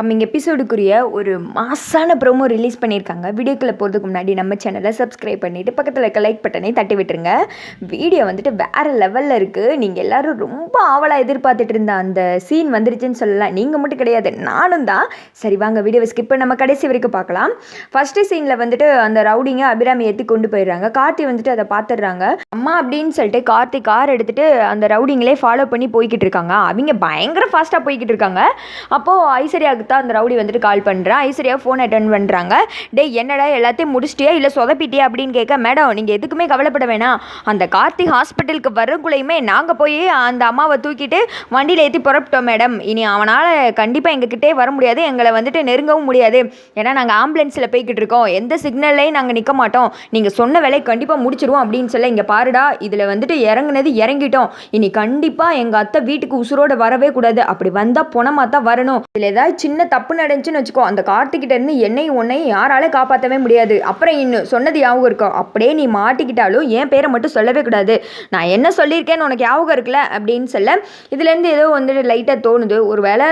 Coming எபிசோடுக்குரிய ஒரு மாசான promo release பண்ணியிருக்காங்க. வீடியோக்குள்ளே போகிறதுக்கு முன்னாடி நம்ம சேனலை சப்ஸ்கிரைப் பண்ணிவிட்டு பக்கத்தில் இருக்க லைக் பட்டனை தட்டி விட்டுருங்க. வீடியோ வந்துட்டு வேறு லெவலில் இருக்குது நீங்கள் எல்லோரும் ரொம்ப ஆவலாக எதிர்பார்த்துட்டு இருந்த அந்த சீன் வந்துருச்சுன்னு சொல்லலாம். நீங்கள் மட்டும் கிடையாது நானும் தான். சரி வாங்க வீடியோவை ஸ்கிப் நம்ம கடைசி வரைக்கும் பார்க்கலாம். ஃபஸ்ட்டு சீனில் வந்துட்டு அந்த ரவுடிங்க அபிராமி ஏற்றி கொண்டு போயிடுறாங்க. கார்த்தி வந்துட்டு அதை பார்த்துடுறாங்க அம்மா அப்படின்னு சொல்லிட்டு கார்த்தி கார் எடுத்துகிட்டு அந்த ரவுடிங்களே ஃபாலோ பண்ணி போய்கிட்டு இருக்காங்க. அவங்க பயங்கர ஃபாஸ்ட்டாக போய்கிட்டு இருக்காங்க. அப்போது ஐஸ்வர்யாவுக்கு தான் அந்த ரவுடி வந்துட்டு கால் பண்ணுறான் ஐஸ்வர்யா ஃபோன் அட்டன் பண்ணுறாங்க டே என்னடா எல்லாத்தையும் முடிச்சிட்டியா? இல்லை சொதப்பிட்டியா? அப்படின்னு கேட்க மேடம் நீங்கள் எதுக்குமே கவலைப்பட வேணாம். அந்த கார்த்தி ஹாஸ்பிட்டலுக்கு வரக்குள்ளேயுமே நாங்கள் போய் அந்த அம்மாவை தூக்கிட்டு வண்டியில் ஏற்றி புறப்பட்டோம் மேடம். இனி அவனால் கண்டிப்பாக எங்ககிட்டே வர முடியாது. எங்களை வந்துட்டு நெருங்கவும் முடியாது. ஏன்னா நாங்கள் ஆம்புலன்ஸில் போய்கிட்டு இருக்கோம். எந்த சிக்னல்லையும் நாங்கள் நிற்க மாட்டோம். நீங்கள் சொன்ன வேலையை கண்டிப்பாக முடிச்சிருவோம் அப்படின்னு சொல்ல இங்கே பாருடா இதில் வந்துட்டு இறங்குனது இறங்கிட்டோம். இனி கண்டிப்பாக எங்கள் அத்தை வீட்டுக்கு உசுரோடு வரவே கூடாது. அப்படி வந்தால் போனமாக தான் வரணும். இதில் ஏதாவது சின்ன தப்பு நடந்துச்சுன்னு வச்சுக்கோ அந்த கார்த்திகிட்ட இருந்து என்னையும் உன்னையும் யாரால காப்பாற்றவே முடியாது. அப்புறம் இன்னும் சொன்னது ஞாபகம் இருக்கும் அப்படியே நீ மாட்டிக்கிட்டாலும் என் பேரை மட்டும் சொல்லவே கூடாது. நான் என்ன சொல்லியிருக்கேன்னு உனக்கு ஞாபகம் இருக்குல்ல? அப்படின்னு சொல்ல இதுலேருந்து ஏதோ வந்துட்டு லைட்டாக தோணுது. ஒரு வேளை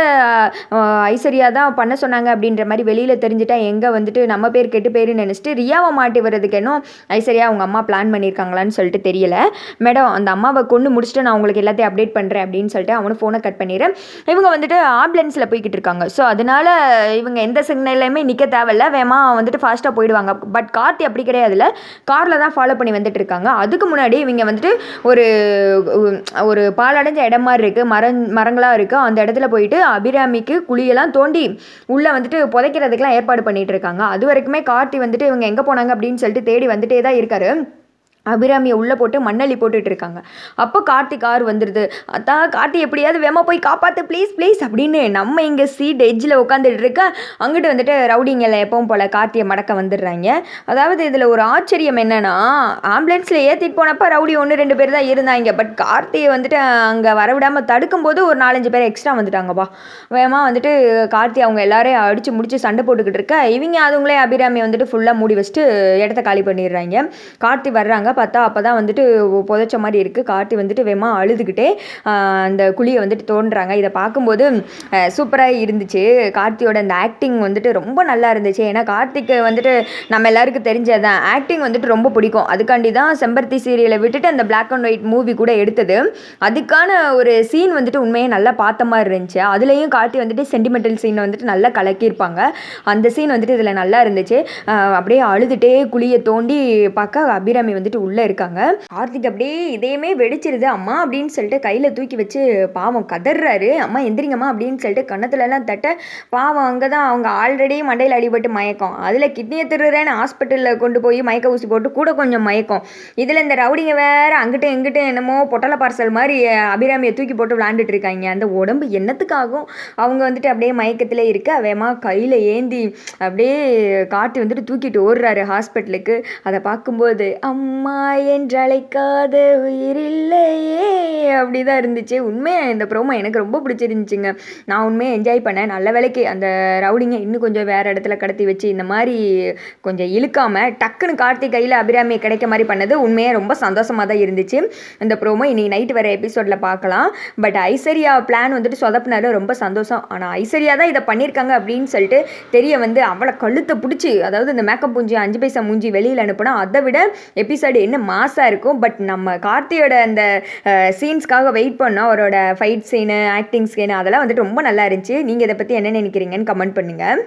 ஐஸ்வர்யா தான் பண்ண சொன்னாங்க அப்படின்ற மாதிரி வெளியில் தெரிஞ்சுட்டா எங்கே வந்துட்டு நம்ம பேர் கெட்டு பேருன்னு நினச்சிட்டு ரியாவை மாட்டி வர்றதுக்கு என்ன ஐஸ்வர்யா அவங்க அம்மா பிளான் பண்ணியிருக்காங்களான்னு சொல்லிட்டு தெரியல. மேடம் அந்த அம்மாவை கொண்டு முடிச்சுட்டு நான் உங்களுக்கு எல்லாத்தையும் அப்டேட் பண்ணுறேன் அப்படின்னு சொல்லிட்டு அவனு ஃபோனை கட் பண்ணிடுறேன் இவங்க வந்துட்டு ஆம்புலன்ஸில் போய்கிட்டு இருக்காங்க. ஸோ அதனால் இவங்க எந்த சிக்னல்லையுமே நிற்க தேவையில்ல. வேமா வந்துட்டு ஃபாஸ்ட்டாக போயிடுவாங்க. பட் கார்த்தி அப்படி கிடையாதுல்ல. காரில் தான் ஃபாலோ பண்ணி வந்துட்டு இருக்காங்க. அதுக்கு முன்னாடி இவங்க வந்துட்டு ஒரு ஒரு பாலடைஞ்ச இடம் மாதிரி இருக்குது மரம் மரங்களாக இருக்குது அந்த இடத்துல போயிட்டு அபிராமிக்கு குழியெல்லாம் தோண்டி உள்ளே வந்துட்டு புதைக்கிறதுக்கெலாம் ஏற்பாடு பண்ணிகிட்டு இருக்காங்க. அது வரைக்குமே கார்த்தி வந்துட்டு இவங்க எங்கே போனாங்க அப்படின்னு சொல்லிட்டு தேடி வந்துட்டே தான் இருக்காரு. அபிராமியை உள்ளே போட்டு மண்ணள்ளி போட்டுட்டு இருக்காங்க. அப்போ கார்த்திக் ஆறு வந்துடுது அதான் கார்த்தி எப்படியாவது வேமா போய் காப்பாற்று ப்ளீஸ் ப்ளீஸ் அப்படின்னு நம்ம இங்கே சீட் எஜ்ஜில் உட்காந்துட்டு இருக்க அங்கிட்டு வந்துட்டு ரவுடிங்களை எப்பவும் போல் கார்த்தியை மடக்க வந்துடுறாங்க. அதாவது இதில் ஒரு ஆச்சரியம் என்னென்னா ஆம்புலன்ஸில் ஏற்றிட்டு போனப்போ ரவுடி ஒன்று ரெண்டு பேர் தான் இருந்தாங்க. பட் கார்த்தியை வந்துட்டு அங்கே வரவிடாமல் தடுக்கும்போது ஒரு நாலஞ்சு பேர் எக்ஸ்ட்ரா வந்துட்டாங்கப்பா. வேகமாக வந்துட்டு கார்த்தி அவங்க எல்லாரையும் அடித்து முடித்து சண்டை போட்டுக்கிட்டு இருக்க. இவங்க அதுங்களே அபிராமி வந்துட்டு ஃபுல்லாக மூடி வச்சுட்டு இடத்த காலி பண்ணிடுறாங்க. கார்த்தி வர்றாங்க. பார்த்தா அப்போ தான் வந்துட்டு புதைச்ச மாதிரி இருக்குது கார்த்தி வந்துட்டு வேமா அழுதுகிட்டே அந்த குழியை வந்துட்டு தோன்றாங்க இதை பார்க்கும்போது சூப்பராக இருந்துச்சு. கார்த்தியோட அந்த ஆக்டிங் வந்துட்டு ரொம்ப நல்லா இருந்துச்சு. ஏன்னா கார்த்திக்கு வந்துட்டு நம்ம எல்லாருக்கும் தெரிஞ்சது தான் ஆக்டிங் வந்துட்டு ரொம்ப பிடிக்கும். அதுக்காண்டி தான் செம்பருத்தி சீரியலை விட்டுட்டு அந்த பிளாக் அண்ட் ஒயிட் மூவி கூட எடுத்தது. அதுக்கான ஒரு சீன் வந்துட்டு உண்மையே நல்லா பார்த்த மாதிரி இருந்துச்சு. அதுலேயும் கார்த்தி வந்துட்டு சென்டிமெண்டல் சீனை வந்துட்டு நல்லா கலக்கியிருப்பாங்க. அந்த சீன் வந்துட்டு இதில் நல்லா இருந்துச்சு. அப்படியே அழுதுகிட்டே குழியை தோண்டி பார்க்க அபிராமி வந்துட்டு உள்ளே இருக்காங்க. கார்த்திக் அப்படியே இதையுமே வெடிச்சிருது. அம்மா அப்படின்னு சொல்லிட்டு கையில் தூக்கி வச்சு பாவம் கதறாரு அம்மா எந்திரிங்கம்மா அப்படின்னு சொல்லிட்டு கன்னத்துலலாம் தட்ட பாவம் அங்கே தான் அவங்க ஆல்ரெடி மண்டையில் அடிபட்டு மயக்கம். அதில் கிட்னியை திருறேன்னு ஹாஸ்பிட்டலில் கொண்டு போய் மயக்க ஊசி போட்டு கூட கொஞ்சம் மயக்கம். இதில் இந்த ரவுடிங்க வேறு அங்கிட்டும் இங்கிட்டும் என்னமோ பொட்டலை பார்சல் மாதிரி அபிராமியை தூக்கி போட்டு விளாண்டுட்டு இருக்காங்க. அந்த உடம்பு என்னத்துக்காகும்? அவங்க வந்துட்டு அப்படியே மயக்கத்தில் இருக்க. வேமா கையில் ஏந்தி அப்படியே காட்டி வந்துட்டு தூக்கிட்டு ஓடுறாரு ஹாஸ்பிட்டலுக்கு அதை பார்க்கும்போது அம்மா என்றழைக்காத உயிரில்லையே. அப்படி தான் இருந்துச்சு. உண்மையாக இந்த ப்ரோமோ எனக்கு ரொம்ப பிடிச்சிருந்துச்சிங்க. நான் உண்மையாக என்ஜாய் பண்ணேன். நல்ல வேலைக்கு அந்த ரவுடிங்க இன்னும் கொஞ்சம் வேறு இடத்துல கடத்தி வச்சு இந்த மாதிரி கொஞ்சம் இழுக்காமல் டக்குன்னு கார்த்திக் கையில் அபிராமியை கிடைக்க மாதிரி பண்ணது உண்மையாக ரொம்ப சந்தோஷமாக தான் இருந்துச்சு. இந்த ப்ரோமோ இன்றைக்கி நைட் வர எபிசோடில் பார்க்கலாம். பட் ஐஸ்வர்யா பிளான் வந்துட்டு சொதப்பினாலும் ரொம்ப சந்தோஷம். ஆனால் ஐஸ்வர்யா தான் இதை பண்ணியிருக்காங்க அப்படின்னு சொல்லிட்டு தெரிய வந்து அவளை கழுத்தை பிடிச்சி அதாவது இந்த மேக்கப் பூஞ்சி அஞ்சு பைசா மூஞ்சி வெளியில் அனுப்புனா அதை விட எபிசோடு என்ன மாசாக இருக்கும் பட் நம்ம கார்த்தியோட அந்த சீன்ஸ்க்காக வெயிட் பண்ணோம். அவரோட ஃபைட் சீனு ஆக்டிங் சீனு அதெல்லாம் வந்துட்டு ரொம்ப நல்லா இருந்துச்சு. நீங்கள் இதை பற்றி என்ன நினைக்கிறீங்கன்னு கமெண்ட் பண்ணுங்கள்